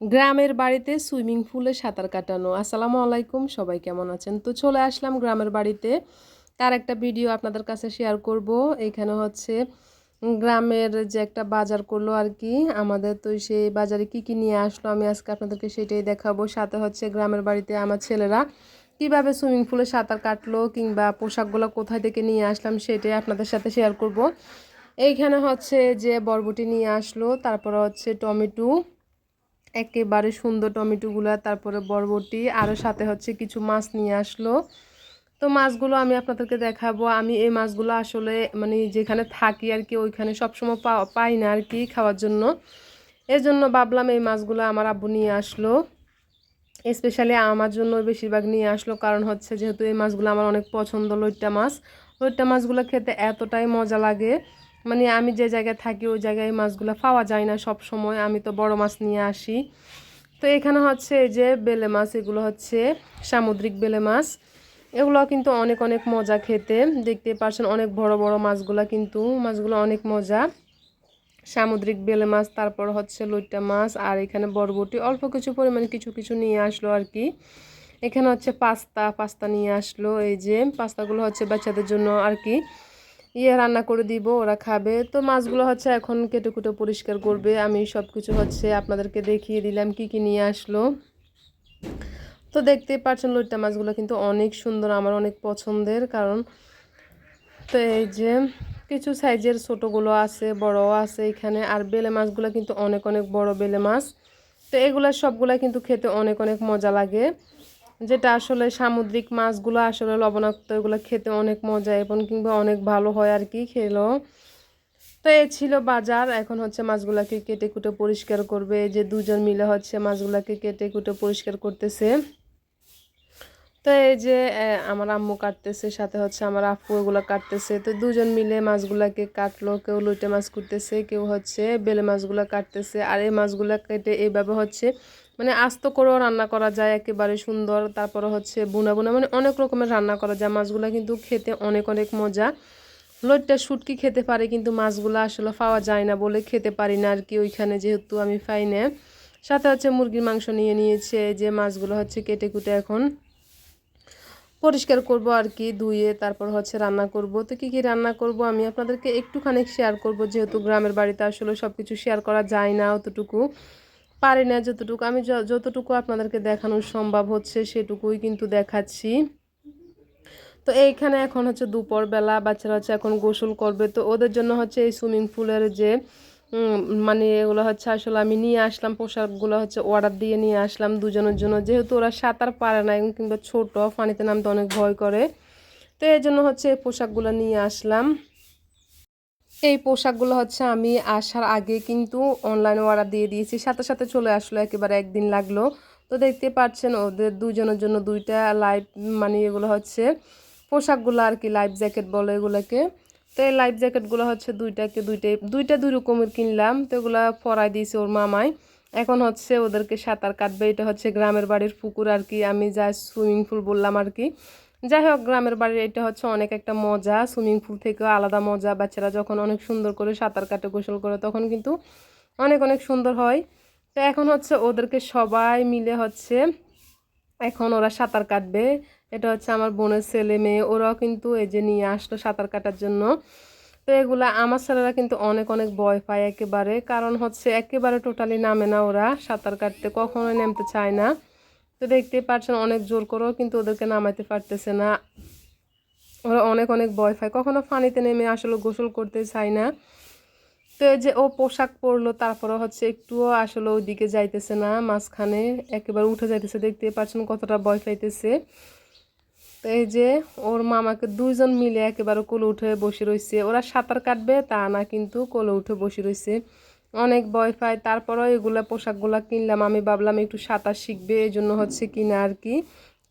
গ্রামের বাড়িতে সুইমিং পুলে সাঁতার কাটানো। আসসালামু আলাইকুম, সবাই কেমন আছেন? তো চলে আসলাম গ্রামের বাড়িতে। তার একটা ভিডিও আপনাদের কাছে শেয়ার করব। এখানে হচ্ছে গ্রামের যে একটা বাজার করল আর কি, আমাদের তো সেই বাজারে কি কি নিয়ে আসলো আমি আজকে আপনাদেরকে সেটাই দেখাবো। সাথে হচ্ছে গ্রামের বাড়িতে আমার ছেলেরা কীভাবে সুইমিং পুলে সাঁতার কাটলো কিংবা পোশাকগুলো কোথায় থেকে নিয়ে আসলাম সেটাই আপনাদের সাথে শেয়ার করব। এইখানে হচ্ছে যে বরবটি নিয়ে আসলো, তারপর হচ্ছে টমেটো একেবারে সুন্দর টমেটোগুলো, তারপরে বরবটি আরও সাথে হচ্ছে কিছু মাছ নিয়ে আসলো। তো মাছগুলো আমি আপনাদেরকে দেখাবো। আমি এই মাছগুলো আসলে মানে যেখানে থাকি আর কি, ওইখানে সবসময় পা, পাই না আর কি খাওয়ার জন্য। এর জন্য ভাবলাম এই মাছগুলো আমার আব্বু নিয়ে আসলো। স্পেশালি আমার জন্য বেশিরভাগ নিয়ে আসলো, কারণ হচ্ছে যেহেতু এই মাছগুলো আমার অনেক পছন্দ লইট্টা মাছ। লইট্টা মাছগুলো খেতে এতটাই মজা লাগে। মানে আমি যে জায়গায় থাকি, ওই জায়গায় মাছগুলো পাওয়া যায় না সব সময় আমি তো বড় মাছ নিয়ে আসি। তো এখানে হচ্ছে এই যে বেলে মাছ, এগুলো হচ্ছে সামুদ্রিক বেলে মাছ। এগুলো কিন্তু অনেক অনেক মজা খেতে। দেখতে পাচ্ছেন অনেক বড় বড় মাছগুলো কিন্তু, মাছগুলো অনেক মজা। সামুদ্রিক বেলে মাছ, তারপর হচ্ছে লইট্টা মাছ, আর এখানে বরবটি, অল্প কিছু পরিমাণে কিছু কিছু নিয়ে আসলো আর কি। এখানে হচ্ছে পাস্তা পাস্তা নিয়ে আসলো। এই যে পাস্তাগুলো হচ্ছে বাচ্চাদের জন্য আর কি। ইয়ে রান্না করে দিব, ওরা খাবে। তো মাছগুলো হচ্ছে এখন কেটে কুটে পরিষ্কার করবে। আমি সব কিছু হচ্ছে আপনাদেরকে দেখিয়ে দিলাম কি কি নিয়ে আসলো। তো দেখতেই পাচ্ছেন লইট্টা মাছগুলো কিন্তু অনেক সুন্দর, আমার অনেক পছন্দের। কারণ তো এই যে কিছু সাইজের ছোটোগুলো আছে, বড়ও আছে এখানে। আর বেলে মাছগুলো কিন্তু অনেক অনেক বড় বেলে মাছ। তো এগুলো সবগুলা কিন্তু খেতে অনেক অনেক মজা লাগে। যেটা আসলে সামুদ্রিক মাছগুলো আসলে লবণাক্ত, এগুলো খেতে অনেক মজা এবং কিংবা অনেক ভালো হয় আর কি খেলো তো এ ছিল বাজার। এখন হচ্ছে মাছগুলাকে কেটে কুটে পরিষ্কার করবে। যে দুজন মিলে হচ্ছে মাছগুলাকে কেটে কুটে পরিষ্কার করতেছে। তো এই যে আমার আম্মু কাটতেছে, সাথে হচ্ছে আমার আপু এগুলো কাটতেছে। তো দুজন মিলে মাছগুলাকে কাটলো, কেউ লুটে মাছ কুটতেছে, কেউ হচ্ছে বেলে মাছগুলো কাটতেছে। আর এই মাছগুলো কেটে এইভাবে হচ্ছে মানে আস্ত করেও রান্না করা যায়, একেবারে সুন্দর। তারপরে হচ্ছে বুনা বুনা মানে অনেক রকমের রান্না করা যায়। মাছগুলো কিন্তু খেতে অনেক অনেক মজা। লোটটা শুটকি খেতে পারে, কিন্তু মাছগুলো আসলে পাওয়া যায় না বলে খেতে পারি না আর কি ওইখানে যেহেতু আমি পাই না। সাথে হচ্ছে মুরগির মাংস নিয়ে নিয়েছে, যে মাছগুলো হচ্ছে কেটে কুটে এখন পরিষ্কার করব আর কি, ধুয়ে তারপর হচ্ছে রান্না করব। তো কী কী রান্না করব আমি আপনাদেরকে একটুখানি শেয়ার করব, যেহেতু গ্রামের বাড়িতে আসলে সব কিছু শেয়ার করা যায় না অতটুকু। পারি না যতটুকু। আমি যতটুকু আপনাদেরকে দেখানো সম্ভব হচ্ছে সেটুকুই কিন্তু দেখাচ্ছি। তো এইখানে এখন হচ্ছে দুপুরবেলা বাচ্চারা হচ্ছে এখন গোসল করবে। তো ওদের জন্য হচ্ছে এই সুইমিং পুলের যে মানে এগুলো হচ্ছে আসলে আমি নিয়ে আসলাম, পোশাকগুলো হচ্ছে অর্ডার দিয়ে নিয়ে আসলাম দুজনের জন্য। যেহেতু ওরা সাঁতার পারে না কিংবা ছোটো, পানিতে নামতে অনেক ভয় করে। তো এই জন্য হচ্ছে এই পোশাকগুলো নিয়ে আসলাম। এই পোশাকগুলো হচ্ছে আমি আসার আগে কিন্তু অনলাইনে অর্ডার দিয়ে দিয়েছি। সাথে সাথে চলে আসলো, একেবারে একদিন লাগল। তো দেখতে পাচ্ছেন ওদের দুজনের জন্য দুইটা লাইফ মানে এগুলো হচ্ছে পোশাকগুলো আর কি লাইফ জ্যাকেট বলে এগুলোকে। তো এই লাইফ জ্যাকেটগুলো হচ্ছে দুইটাকে, দুইটাই, দুইটা দুই রকমের কিনলাম। তো এগুলো পরাই দিয়েছে ওর মামায় এখন হচ্ছে ওদেরকে সাঁতার কাটবে, এটা হচ্ছে গ্রামের বাড়ির পুকুর আর কি। আমি যা সুইমিং পুল বললাম আর কি। যাই হোক, গ্রামের বাড়ির এটা হচ্ছে অনেক একটা মজা, সুইমিং পুল থেকেও আলাদা মজা। বাচ্চারা যখন অনেক সুন্দর করে সাঁতার কাটে, গোসল করে, তখন কিন্তু অনেক অনেক সুন্দর হয়। তো এখন হচ্ছে ওদেরকে সবাই মিলে হচ্ছে এখন ওরা সাঁতার কাটবে। এটা হচ্ছে আমার বোনের ছেলে মেয়ে, ওরাও কিন্তু এই যে নিয়ে আসলো সাঁতার কাটার জন্য। তো এগুলা আমার ছেলেরা কিন্তু অনেক অনেক ভয় পায় একেবারে। কারণ হচ্ছে একেবারে টোটালি নামে না ওরা সাঁতার কাটতে, কখনোই নামতে চায় না। তো দেখতেই পাচ্ছেন অনেক জোর করেও কিন্তু ওদেরকে নামাইতে পারতেছে না। ওরা অনেক অনেক ভয় পায়। কখনো পানিতে নেমে আসলে গোসল করতে চায় না। তো এই যে ও পোশাক পরলো তারপরে হচ্ছে একটুও আসলে ওইদিকে যাইতেছে না, মাঝখানে একেবারে উঠে যাইতেছে। দেখতে পাচ্ছেন কতটা ভয় পাইতেছে। তো এই যে ওর মামাকে দুইজন মিলে একেবারে কোলে উঠে বসে রয়েছে ওরা সাঁতার কাটবে তা না, কিন্তু কোলে উঠে বসে রয়েছে অনেক ভয় পায়। তারপরেও এগুলো পোশাকগুলো কিনলাম। আমি ভাবলাম একটু সাঁতার শিখবে এই জন্য হচ্ছে কিনা আর কি।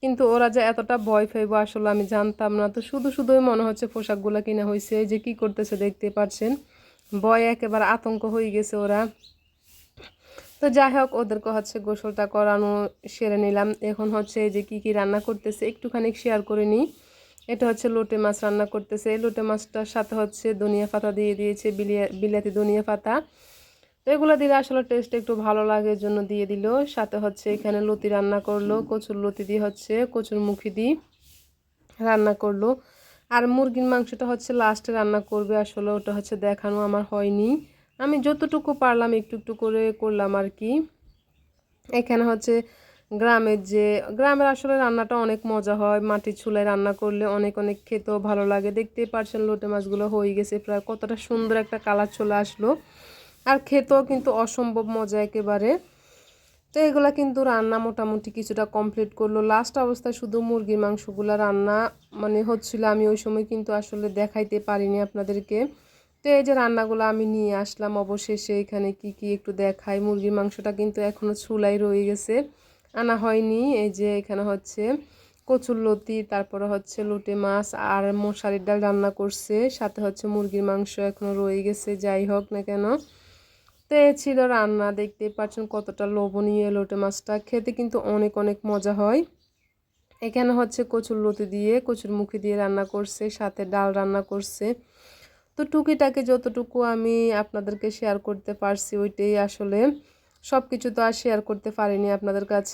কিন্তু ওরা যে এতটা ভয় পাইব আসলে আমি জানতাম না। তো শুধু শুধুই মনে হচ্ছে পোশাকগুলো কিনা হয়েছে যে কি করতেছে দেখতে পাচ্ছেন। ভয় একেবারে আতঙ্ক হয়ে গেছে ওরা। তো যাই হোক, ওদেরকে হচ্ছে গোসলটা করানো সেরে নিলাম। এখন হচ্ছে যে কি কি রান্না করতেছে একটুখানি শেয়ার করে নিই। এটা হচ্ছে লোটে মাছ রান্না করতেছে। লোটে মাছটার সাথে হচ্ছে ধনিয়া পাতা দিয়ে দিয়েছে, বিলিয়া বিলাতি ধনিয়া পাতা। তো এগুলো দিলে আসলে টেস্ট একটু ভালো লাগে জন্য দিয়ে দিল। সাথে হচ্ছে এখানে লতি রান্না করল, কচুর লতি দিয়ে হচ্ছে কচুর মুখি দিয়ে রান্না করল। আর মুরগির মাংসটা হচ্ছে লাস্টে রান্না করবে, আসলে ওটা হচ্ছে দেখানো আমার হয়নি। আমি যতটুকু পারলাম একটু একটু করে করলাম আর কি। এখানে হচ্ছে গ্রামের যে, গ্রামের আসলে রান্নাটা অনেক মজা হয়। মাটির চুলায় রান্না করলে অনেক অনেক খেতেও ভালো লাগে। দেখতেই পারছেন লোটে মাছগুলো হয়ে গেছে, প্রায় কতটা সুন্দর একটা কালার চলে আসলো। আর খেতেও কিন্তু অসম্ভব মজা একেবারে। তো এগুলো কিন্তু রান্না মোটামুটি কিছুটা কমপ্লিট করল। লাস্ট অবস্থায় শুধু মুরগির মাংসগুলো রান্না মানে হচ্ছিল আমি ওই সময় কিন্তু আসলে দেখাইতে পারিনি আপনাদেরকে। তো এই যে রান্নাগুলো আমি নিয়ে আসলাম অবশেষে, এখানে কি কি একটু দেখাই। মুরগির মাংসটা কিন্তু এখনও চুলাই রয়ে গেছে। আনা হয়নি, এই যে এখানে হচ্ছে কচুর লতি, তারপরে হচ্ছে লোটে মাছ আর মশারির ডাল রান্না করছে। সাথে হচ্ছে মুরগির মাংস এখনও রয়ে গেছে, যাই হোক না কেন। তো এ ছিল রান্না দেখতে পাচ্ছেন কতটা লোভনীয় লোটে মাছটা। খেতে কিন্তু অনেক অনেক মজা হয়। এখানে হচ্ছে কচুর লতি দিয়ে, কচুর মুখি দিয়ে রান্না করছে, সাথে ডাল রান্না করছে। তো টুকিটাকে যতটুকু আমি আপনাদেরকে শেয়ার করতে পারছি, ওইটাই আসলে। সব কিছু তো আর শেয়ার করতে পারিনি আপনাদের কাছে